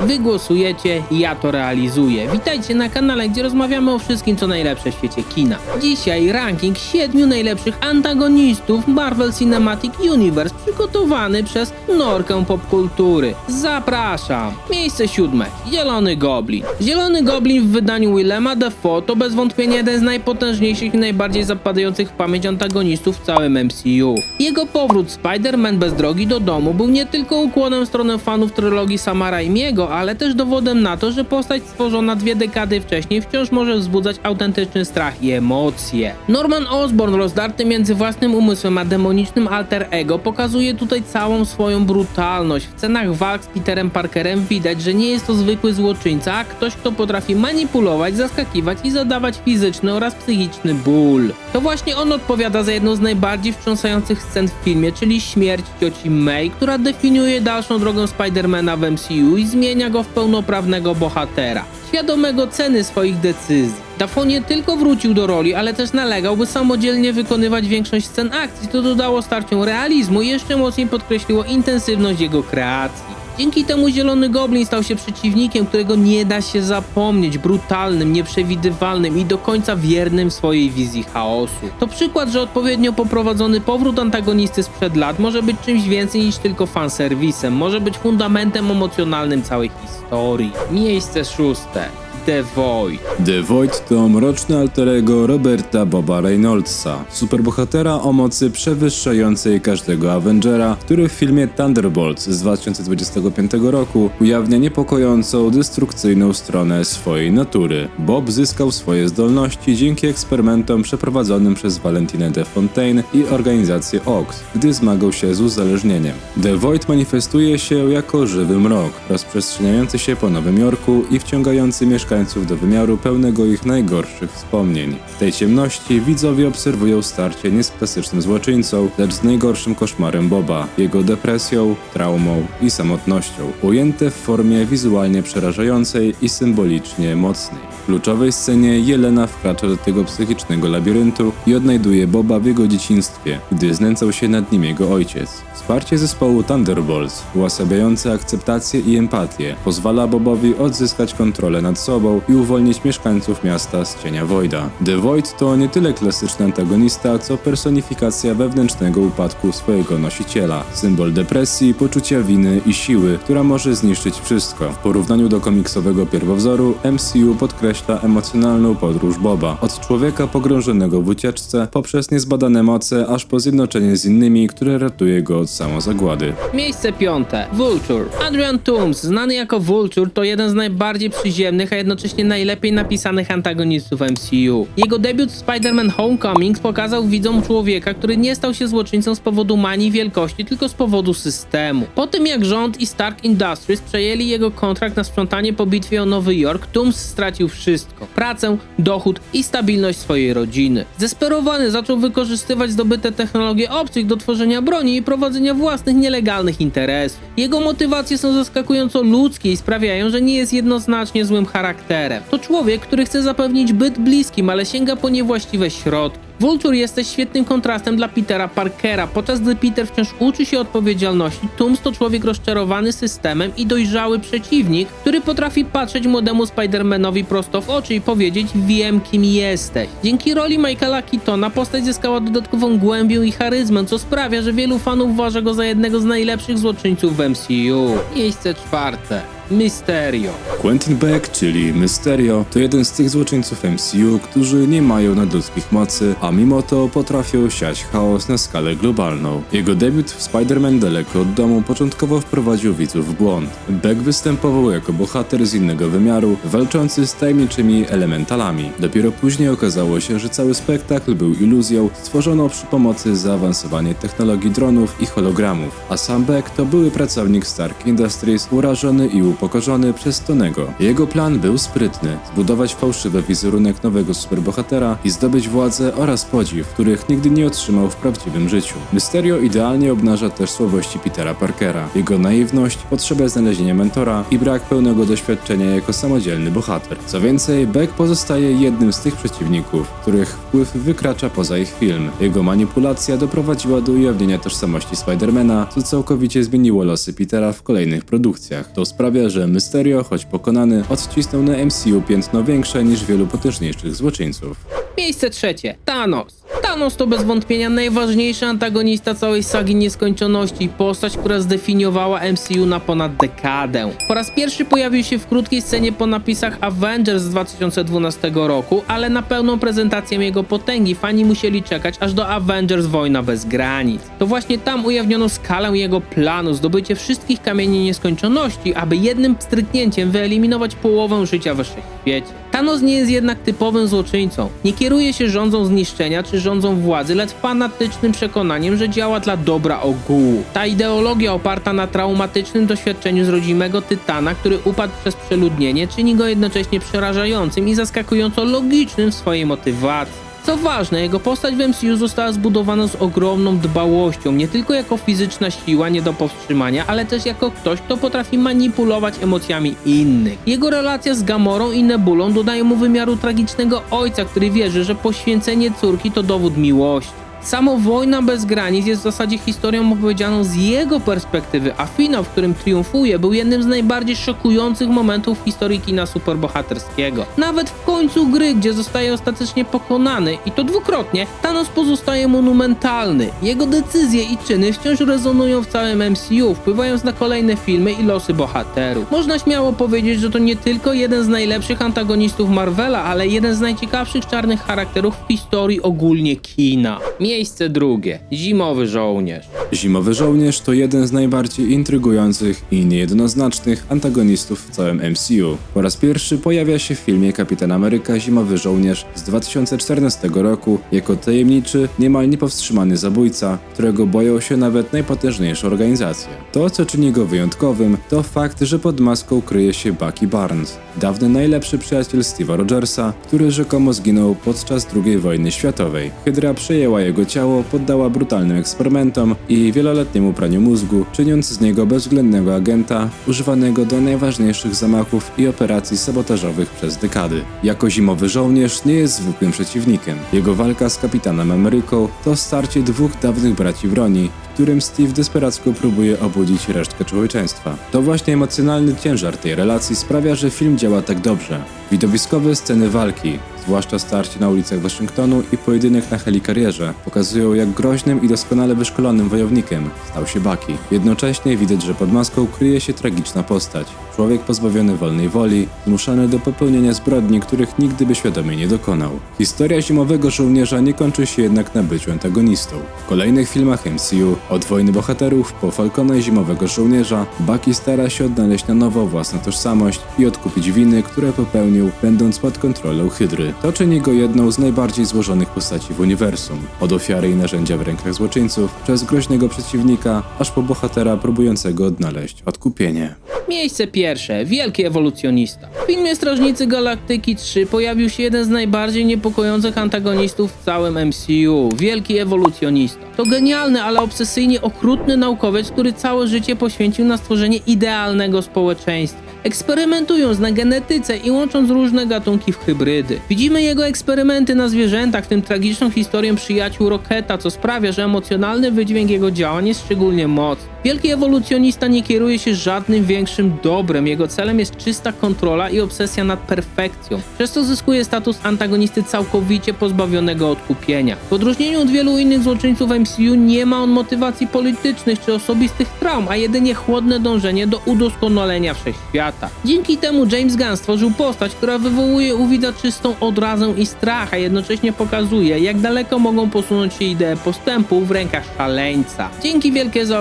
Wy głosujecie, ja to realizuję. Witajcie na kanale, gdzie rozmawiamy o wszystkim, co najlepsze w świecie kina. Dzisiaj ranking 7 najlepszych antagonistów Marvel Cinematic Universe przygotowany przez Norkę Popkultury. Zapraszam! Miejsce siódme. Zielony Goblin. Zielony Goblin w wydaniu Willema Dafoe to bez wątpienia jeden z najpotężniejszych i najbardziej zapadających w pamięć antagonistów w całym MCU. Jego powrót Spider-Man bez drogi do domu był nie tylko ukłonem w stronę fanów trylogii Sama Raimiego, ale też dowodem na to, że postać stworzona dwie dekady wcześniej wciąż może wzbudzać autentyczny strach i emocje. Norman Osborn rozdarty między własnym umysłem a demonicznym alter ego pokazuje tutaj całą swoją brutalność. W scenach walk z Peterem Parkerem widać, że nie jest to zwykły złoczyńca, a ktoś, kto potrafi manipulować, zaskakiwać i zadawać fizyczny oraz psychiczny ból. To właśnie on odpowiada za jedną z najbardziej wstrząsających scen w filmie, czyli śmierć cioci May, która definiuje dalszą drogą Spidermana w MCU i zmienia go w pełnoprawnego bohatera, świadomego ceny swoich decyzji. Dafoe nie tylko wrócił do roli, ale też nalegał, by samodzielnie wykonywać większość scen akcji, to dodało starciom realizmu i jeszcze mocniej podkreśliło intensywność jego kreacji. Dzięki temu Zielony Goblin stał się przeciwnikiem, którego nie da się zapomnieć, brutalnym, nieprzewidywalnym i do końca wiernym swojej wizji chaosu. To przykład, że odpowiednio poprowadzony powrót antagonisty sprzed lat może być czymś więcej niż tylko fanserwisem, może być fundamentem emocjonalnym całej historii. Miejsce szóste. The Void. The Void to mroczne alterego Roberta Boba Reynoldsa, superbohatera o mocy przewyższającej każdego Avengera, który w filmie Thunderbolts z 2025 roku ujawnia niepokojącą, destrukcyjną stronę swojej natury. Bob zyskał swoje zdolności dzięki eksperymentom przeprowadzonym przez Valentinę de Fontaine i organizację OX, gdy zmagał się z uzależnieniem. The Void manifestuje się jako żywy mrok, rozprzestrzeniający się po Nowym Jorku i wciągający mieszkańców do wymiaru pełnego ich najgorszych wspomnień. W tej ciemności widzowie obserwują starcie nie z klasycznym złoczyńcą, lecz z najgorszym koszmarem Boba, jego depresją, traumą i samotnością, ujęte w formie wizualnie przerażającej i symbolicznie mocnej. Kluczowej scenie Jelena wkracza do tego psychicznego labiryntu i odnajduje Boba w jego dzieciństwie, gdy znęcał się nad nim jego ojciec. Wsparcie zespołu Thunderbolts, uosabiające akceptację i empatię, pozwala Bobowi odzyskać kontrolę nad sobą i uwolnić mieszkańców miasta z cienia Voida. The Void to nie tyle klasyczny antagonista, co personifikacja wewnętrznego upadku swojego nosiciela, symbol depresji, poczucia winy i siły, która może zniszczyć wszystko. W porównaniu do komiksowego pierwowzoru, MCU podkreśla emocjonalną podróż Boba, od człowieka pogrążonego w ucieczce, poprzez niezbadane moce, aż po zjednoczenie z innymi, które ratuje go od samozagłady. Miejsce piąte. Vulture. Adrian Toomes, znany jako Vulture, to jeden z najbardziej przyziemnych, a jednocześnie najlepiej napisanych antagonistów MCU. Jego debiut w Spider-Man Homecoming pokazał widzom człowieka, który nie stał się złoczyńcą z powodu manii wielkości, tylko z powodu systemu. Po tym jak rząd i Stark Industries przejęli jego kontrakt na sprzątanie po bitwie o Nowy Jork, Toomes stracił wszystko. Pracę, dochód i stabilność swojej rodziny. Zdesperowany zaczął wykorzystywać zdobyte technologie obcych do tworzenia broni i prowadzenia własnych nielegalnych interesów. Jego motywacje są zaskakująco ludzkie i sprawiają, że nie jest jednoznacznie złym charakterem. To człowiek, który chce zapewnić byt bliskim, ale sięga po niewłaściwe środki. Vulture jest świetnym kontrastem dla Petera Parkera, podczas gdy Peter wciąż uczy się odpowiedzialności, Toomes to człowiek rozczarowany systemem i dojrzały przeciwnik, który potrafi patrzeć młodemu Spider-Manowi prosto w oczy i powiedzieć wiem kim jesteś. Dzięki roli Michaela Keatona postać zyskała dodatkową głębię i charyzmę, co sprawia, że wielu fanów uważa go za jednego z najlepszych złoczyńców w MCU. Miejsce czwarte. Mysterio. Quentin Beck, czyli Mysterio, to jeden z tych złoczyńców MCU, którzy nie mają nadludzkich mocy, a mimo to potrafią siać chaos na skalę globalną. Jego debiut w Spider-Man Daleko od domu początkowo wprowadził widzów w błąd. Beck występował jako bohater z innego wymiaru, walczący z tajemniczymi elementalami. Dopiero później okazało się, że cały spektakl był iluzją stworzoną przy pomocy zaawansowanej technologii dronów i hologramów, a sam Beck to były pracownik Stark Industries, urażony i upokorzony przez Tonego. Jego plan był sprytny: zbudować fałszywy wizerunek nowego superbohatera i zdobyć władzę oraz podziw, których nigdy nie otrzymał w prawdziwym życiu. Mysterio idealnie obnaża też słabości Petera Parkera, jego naiwność, potrzebę znalezienia mentora i brak pełnego doświadczenia jako samodzielny bohater. Co więcej, Beck pozostaje jednym z tych przeciwników, których wpływ wykracza poza ich film. Jego manipulacja doprowadziła do ujawnienia tożsamości Spidermana, co całkowicie zmieniło losy Petera w kolejnych produkcjach. To sprawia, że Mysterio, choć pokonany, odcisnął na MCU piętno większe niż wielu potężniejszych złoczyńców. Miejsce trzecie. Thanos. Thanos to bez wątpienia najważniejszy antagonista całej sagi nieskończoności, postać, która zdefiniowała MCU na ponad dekadę. Po raz pierwszy pojawił się w krótkiej scenie po napisach Avengers z 2012 roku, ale na pełną prezentację jego potęgi fani musieli czekać aż do Avengers Wojna bez granic. To właśnie tam ujawniono skalę jego planu, zdobycie wszystkich kamieni nieskończoności, aby jednym stryknięciem wyeliminować połowę życia we wszechświecie. Thanos nie jest jednak typowym złoczyńcą. Nie kieruje się rządzą zniszczenia czy rządzą władzy, lecz fanatycznym przekonaniem, że działa dla dobra ogółu. Ta ideologia oparta na traumatycznym doświadczeniu z rodzimego Tytana, który upadł przez przeludnienie, czyni go jednocześnie przerażającym i zaskakująco logicznym w swojej motywacji. Co ważne, jego postać w MCU została zbudowana z ogromną dbałością, nie tylko jako fizyczna siła nie do powstrzymania, ale też jako ktoś, kto potrafi manipulować emocjami innych. Jego relacja z Gamorą i Nebulą dodaje mu wymiaru tragicznego ojca, który wierzy, że poświęcenie córki to dowód miłości. Samo Wojna bez granic jest w zasadzie historią opowiedzianą z jego perspektywy, a finał, w którym triumfuje, był jednym z najbardziej szokujących momentów w historii kina superbohaterskiego. Nawet w końcu gry, gdzie zostaje ostatecznie pokonany, i to dwukrotnie, Thanos pozostaje monumentalny. Jego decyzje i czyny wciąż rezonują w całym MCU, wpływając na kolejne filmy i losy bohaterów. Można śmiało powiedzieć, że to nie tylko jeden z najlepszych antagonistów Marvela, ale jeden z najciekawszych czarnych charakterów w historii ogólnie kina. Miejsce drugie. Zimowy żołnierz. Zimowy Żołnierz to jeden z najbardziej intrygujących i niejednoznacznych antagonistów w całym MCU. Po raz pierwszy pojawia się w filmie Kapitan Ameryka Zimowy Żołnierz z 2014 roku jako tajemniczy, niemal niepowstrzymany zabójca, którego boją się nawet najpotężniejsze organizacje. To, co czyni go wyjątkowym, to fakt, że pod maską kryje się Bucky Barnes, dawny najlepszy przyjaciel Steve'a Rogersa, który rzekomo zginął podczas II wojny światowej. Hydra przejęła jego ciało, poddała brutalnym eksperymentom i wieloletniemu praniu mózgu, czyniąc z niego bezwzględnego agenta używanego do najważniejszych zamachów i operacji sabotażowych przez dekady. Jako zimowy żołnierz nie jest zwykłym przeciwnikiem. Jego walka z kapitanem Ameryką to starcie dwóch dawnych braci broni, którym Steve desperacko próbuje obudzić resztkę człowieczeństwa. To właśnie emocjonalny ciężar tej relacji sprawia, że film działa tak dobrze. Widowiskowe sceny walki, zwłaszcza starcie na ulicach Waszyngtonu i pojedynek na helikarierze, pokazują jak groźnym i doskonale wyszkolonym wojownikiem stał się Bucky. Jednocześnie widać, że pod maską kryje się tragiczna postać. Człowiek pozbawiony wolnej woli, zmuszany do popełnienia zbrodni, których nigdy by świadomie nie dokonał. Historia zimowego żołnierza nie kończy się jednak na byciu antagonistą. W kolejnych filmach MCU, od Wojny Bohaterów po Falcona i Zimowego Żołnierza, Bucky stara się odnaleźć na nowo własną tożsamość i odkupić winy, które popełnił, będąc pod kontrolą Hydry. To czyni go jedną z najbardziej złożonych postaci w uniwersum. Od ofiary i narzędzia w rękach złoczyńców, przez groźnego przeciwnika, aż po bohatera próbującego odnaleźć odkupienie. Miejsce pierwsze. Wielki ewolucjonista. W filmie Strażnicy Galaktyki 3 pojawił się jeden z najbardziej niepokojących antagonistów w całym MCU. Wielki ewolucjonista. To genialny, ale obsesyjnie okrutny naukowiec, który całe życie poświęcił na stworzenie idealnego społeczeństwa. Eksperymentując na genetyce i łącząc różne gatunki w hybrydy. Widzimy jego eksperymenty na zwierzętach, w tym tragiczną historię przyjaciół Rocketa, co sprawia, że emocjonalny wydźwięk jego działań jest szczególnie mocny. Wielki ewolucjonista nie kieruje się żadnym większym dobrem, jego celem jest czysta kontrola i obsesja nad perfekcją. Przez to zyskuje status antagonisty całkowicie pozbawionego odkupienia. W odróżnieniu od wielu innych złoczyńców MCU nie ma on motywacji politycznych czy osobistych traum, a jedynie chłodne dążenie do udoskonalenia wszechświata. Dzięki temu James Gunn stworzył postać, która wywołuje u widza czystą odrazę i strach, a jednocześnie pokazuje, jak daleko mogą posunąć się idee postępu w rękach szaleńca. Dzięki wielkie za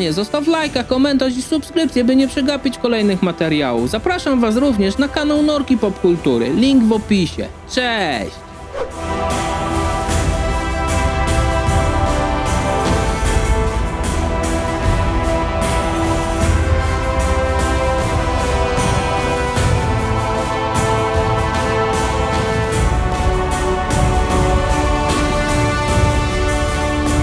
oglądanie, zostaw lajka, komentarz i subskrypcję, by nie przegapić kolejnych materiałów. Zapraszam Was również na kanał Norki Popkultury, link w opisie. Cześć!